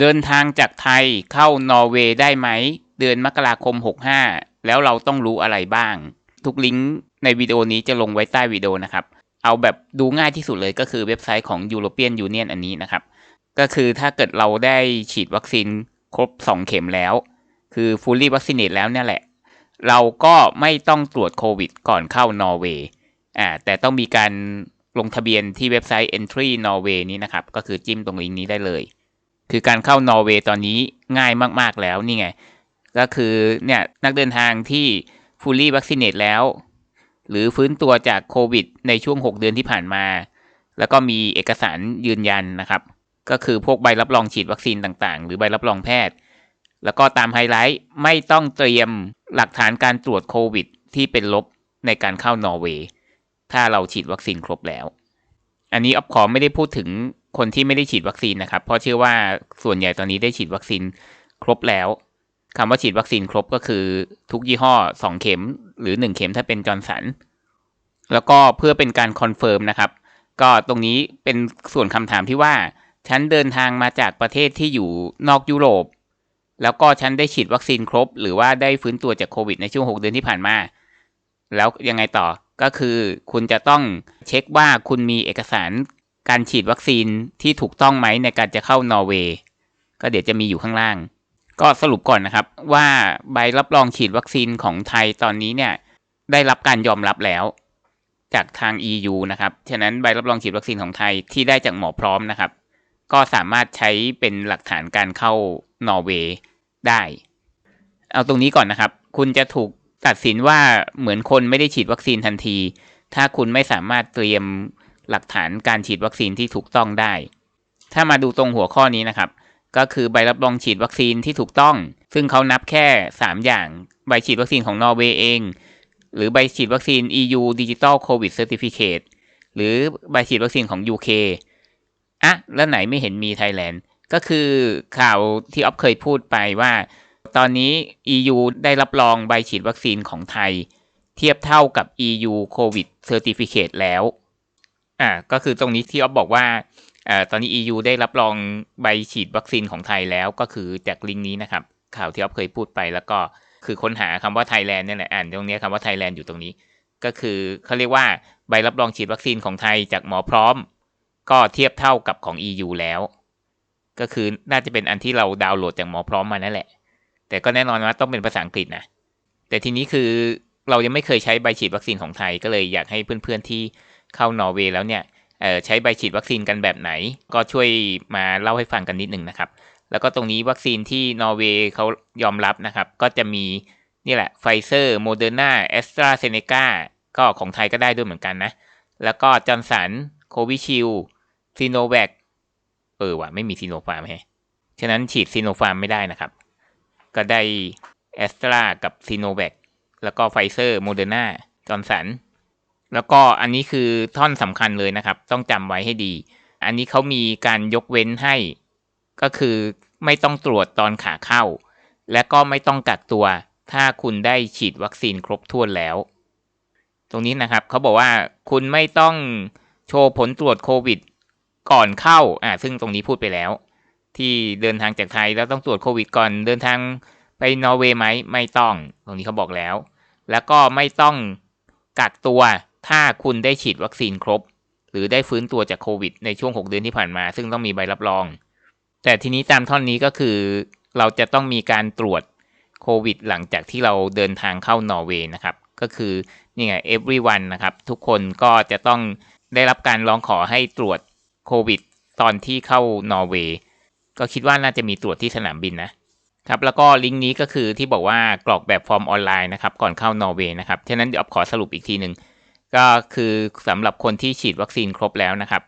เดินทางจากไทยเข้านอร์เวย์ได้ไหม เดือนมกราคม 65 แล้วเราต้องรู้อะไรบ้าง ทุกลิงก์ในวิดีโอนี้จะลงไว้ใต้วิดีโอนะครับ เอาแบบดูง่ายที่สุดเลยก็คือเว็บไซต์ของ European Union อันนี้นะครับ ก็คือถ้าเกิดเราได้ฉีดวัคซีนครบ 2 เข็มแล้ว คือ fully vaccinated แล้วเนี่ยแหละ เราก็ไม่ต้องตรวจโควิดก่อนเข้านอร์เวย์อ่าแต่ต้องมีการลงทะเบียนที่เว็บไซต์ entry norway นี้นะครับ ก็คือจิ้มตรงลิงก์นี้ได้เลย คือการเข้านอร์เวย์ตอนนี้ง่ายมาก ๆ แล้วนี่ไง ก็คือเนี่ยนักเดินทางที่ fully vaccinate แล้ว หรือฟื้นตัวจากโควิด ในช่วง 6 เดือนที่ผ่านมา แล้วก็มีเอกสารยืนยันนะครับ ก็คือพวกใบรับรองฉีดวัคซีนต่างๆ หรือใบรับรองแพทย์ แล้วก็ตามไฮไลท์ไม่ต้องเตรียมหลักฐานการตรวจโควิด ที่เป็นลบในการเข้านอร์เวย์ถ้าเราฉีดวัคซีนครบแล้ว อันนี้ออฟขอไม่ได้พูดถึงคนที่ไม่ได้ฉีดวัคซีนนะครับ เพราะเชื่อว่าส่วนใหญ่ตอนนี้ได้ฉีดวัคซีนครบแล้วคำว่าฉีดวัคซีนครบก็คือทุกยี่ห้อ 2 เข็มหรือ 1 เข็มถ้าเป็นจอร์นสัน แล้วก็เพื่อเป็นการคอนเฟิร์มนะครับ ก็ตรงนี้เป็นส่วนคำถามที่ว่า ฉันเดินทางมาจากประเทศที่อยู่นอกยุโรป แล้วก็ฉันได้ฉีดวัคซีนครบ หรือว่าได้ฟื้นตัวจากโควิดในช่วง 6 เดือนที่ผ่านมา แล้วยังไงต่อก็คือคุณจะต้องเช็คว่าคุณมีเอกสาร การฉีดวัคซีนที่ถูกต้องไหมในการจะเข้านอร์เวย์ก็เดี๋ยวจะมีอยู่ข้างล่าง ก็สรุปก่อนนะครับว่าใบรับรองฉีดวัคซีนของไทยตอนนี้เนี่ยได้รับการยอมรับแล้ว จากทาง EU นะครับ ฉะนั้นใบรับรองฉีดวัคซีนของไทยที่ได้จากหมอพร้อมนะครับ ก็สามารถใช้เป็นหลักฐานการเข้านอร์เวย์ได้ เอาตรงนี้ก่อนนะครับ คุณจะถูกตัดสินว่าเหมือนคนไม่ได้ฉีดวัคซีนทันที ถ้าคุณไม่สามารถเตรียม หลักฐานการฉีดวัคซีนที่ถูกต้องได้ ถ้ามาดูตรงหัวข้อนี้นะครับ ก็คือใบรับรองฉีดวัคซีนที่ถูกต้อง ซึ่งเขานับแค่ 3 อย่างใบฉีดวัคซีนของนอร์เวย์เอง หรือใบฉีดวัคซีน EU Digital COVID Certificate หรือใบฉีดวัคซีนของ UK อะแล้วไหนไม่เห็นมีไทยแลนด์ก็คือข่าวที่ออฟเคยพูดไปว่า ตอนนี้ EU ได้รับรองใบฉีดวัคซีนของไทย เทียบเท่ากับ EU COVID Certificate แล้ว อ่าก็คือตรงนี้ที่ออฟบอกว่าอ่าตอนนี้ EU ได้รับรองใบฉีดวัคซีนของไทยแล้วก็คือจากลิงก์นี้นะครับ ข่าวที่ออฟเคยพูดไปแล้วก็คือค้นหาคำว่าไทยแลนด์เนี่ยแหละอ่านตรงนี้คำว่าไทยแลนด์อยู่ตรงนี้ ก็คือเขาเรียกว่าใบรับรองฉีดวัคซีนของไทยจากหมอพร้อม ก็เทียบเท่ากับของ EU แล้ว ก็คือน่าจะเป็นอันที่เราดาวน์โหลดจากหมอพร้อมมานั่นแหละ แต่ก็แน่นอนว่าต้องเป็นภาษาอังกฤษนะแต่ทีนี้คือเรายังไม่เคยใช้ใบฉีดวัคซีนของไทยก็เลยอยากให้เพื่อนๆที่ เข้านอร์เวย์แล้วเนี่ยใช้ใบฉีดวัคซีนกันแบบไหน ก็ช่วยมาเล่าให้ฟังกันนิดหนึ่งนะครับ แล้วก็ตรงนี้วัคซีนที่นอร์เวย์เขายอมรับนะครับ ก็จะมีนี่แหละไฟเซอร์โมเดอร์นาแอสตราเซเนกาก็ของไทยก็ได้ด้วยเหมือนกันนะ แล้วก็จอร์นสันโควิชิลซีโนแวคเออว่ะไม่มีซีโนฟาร์มแฮฉะนั้นฉีดซีโนฟาร์มไม่ได้นะครับ ก็ได้แอสตรากับซีโนแวคแล้วก็ไฟเซอร์โมเดอร์นาจอร์นสัน แล้วก็อันนี้คือท่อนสำคัญเลยนะครับ ต้องจำไว้ให้ดี อันนี้เขามีการยกเว้นให้ ก็คือไม่ต้องตรวจตอนขาเข้า และก็ไม่ต้องกักตัว ถ้าคุณได้ฉีดวัคซีนครบถ้วนแล้ว ตรงนี้นะครับเขาบอกว่าคุณไม่ต้องโชว์ผลตรวจโควิด ก่อนเข้าอ่าซึ่งตรงนี้พูดไปแล้ว ที่เดินทางจากไทยแล้วต้องตรวจโควิดก่อนเดินทางไปนอร์เวย์ไหมไม่ต้อง ตรงนี้เขาบอกแล้ว แล้วก็ไม่ต้องกักตัว ถ้าคุณได้ฉีดวัคซีนครบ หรือได้ฟื้นตัวจากโควิดในช่วง 6 เดือนที่ผ่านมา ซึ่งต้องมีใบรับรอง แต่ทีนี้ตามท่อนนี้ก็คือเราจะต้องมีการตรวจโควิดหลังจากที่เราเดินทางเข้านอร์เวย์นะครับ ก็คือนี่ไง everyone นะครับ ทุกคนก็จะต้องได้รับการร้องขอให้ตรวจโควิดตอนที่เข้านอร์เวย์ก็คิดว่าน่าจะมีตรวจที่สนามบินนะครับ แล้วก็ลิงก์นี้ก็คือที่บอกว่ากรอกแบบฟอร์มออนไลน์นะครับ ก่อนเข้านอร์เวย์นะครับ ฉะนั้นเดี๋ยวขอสรุปอีกทีหนึ่ง ก็คือสำหรับคนที่ฉีดวัคซีนครบแล้วนะครับ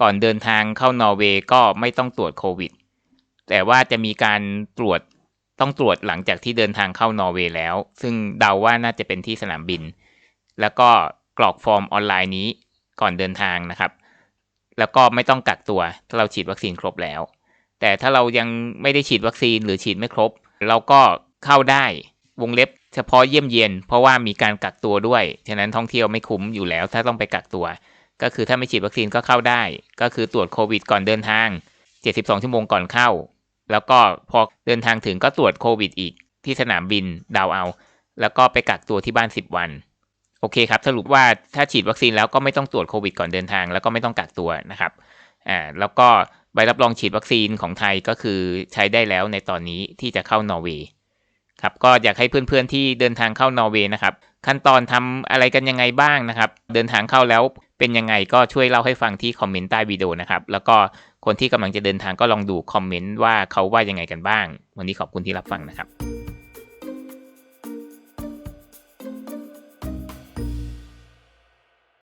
ก่อนเดินทางเข้านอร์เวย์ก็ไม่ต้องตรวจโควิด แต่ว่าจะมีการตรวจต้องตรวจหลังจากที่เดินทางเข้านอร์เวย์แล้ว ซึ่งเดาว่าน่าจะเป็นที่สนามบิน แล้วก็กรอกฟอร์มออนไลน์นี้ก่อนเดินทางนะครับ แล้วก็ไม่ต้องกักตัว ถ้าเราฉีดวัคซีนครบแล้ว แต่ถ้าเรายังไม่ได้ฉีดวัคซีนหรือฉีดไม่ครบ เราก็เข้าได้วงเล็บ เฉพาะเยี่ยมเยียน เพราะว่ามีการกักตัวด้วย ฉะนั้นท่องเที่ยวไม่คุ้มอยู่แล้ว ถ้าต้องไปกักตัว ก็คือถ้าไม่ฉีดวัคซีนก็เข้าได้ ก็คือตรวจโควิดก่อนเดินทาง 72 ชั่วโมงก่อนเข้า แล้วก็พอเดินทางถึงก็ตรวจโควิดอีกที่สนามบินดาวเอา แล้วก็ไปกักตัวที่บ้าน 10 วัน โอเคครับ สรุปว่าถ้าฉีดวัคซีนแล้วก็ไม่ต้องตรวจโควิดก่อนเดินทาง แล้วก็ไม่ต้องกักตัวนะครับ อ่า แล้วก็ใบรับรองฉีดวัคซีนของไทยก็คือใช้ได้แล้วในตอนนี้ที่จะเข้านอร์เวย์ ครับก็อยากให้เพื่อนๆที่เดินทางเข้านอร์เวย์นะครับขั้นตอนทำอะไรกันยังไงบ้างนะครับ เดินทางเข้าแล้วเป็นยังไงก็ช่วยเล่าให้ฟังที่คอมเมนต์ใต้วิดีโอนะครับ แล้วก็คนที่กำลังจะเดินทางก็ลองดูคอมเมนต์ว่าเขาว่ายังไงกันบ้าง วันนี้ขอบคุณที่รับฟังนะครับ